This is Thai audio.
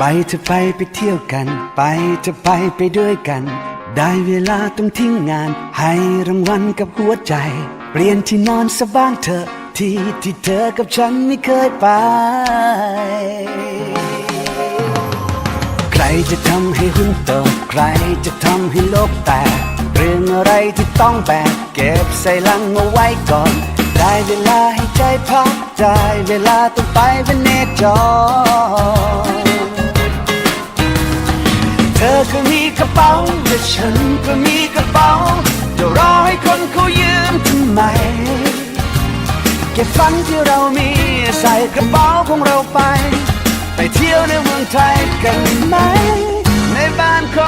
ไปเธอไปไปเที่ยวกัน ไปเธอไปไปด้วยกัน ได้เวลาต้องทิ้งงาน ให้รางวัลกับหัวใจ เปลี่ยนที่นอนสบ้างเถอะ ที่ที่เธอกับฉันไม่เคยไป ใครจะทำให้หุ้นตกใครจะทำให้โลกแตกเรื่องอะไรที่ต้องแบกเก็บใส่ลังเอาไว้ก่อน ได้เวลาให้ใจพักได้เวลาต้องไปเป็นเนจร ก็มีกระเป๋าและฉันก็มีกระเป๋าจะรอให้คนเขายืมทำไม เก็บฝันที่เรามีใส่กระเป๋าของเราไป ไปเที่ยวในเมืองไทยกันไหม ในบ้านของ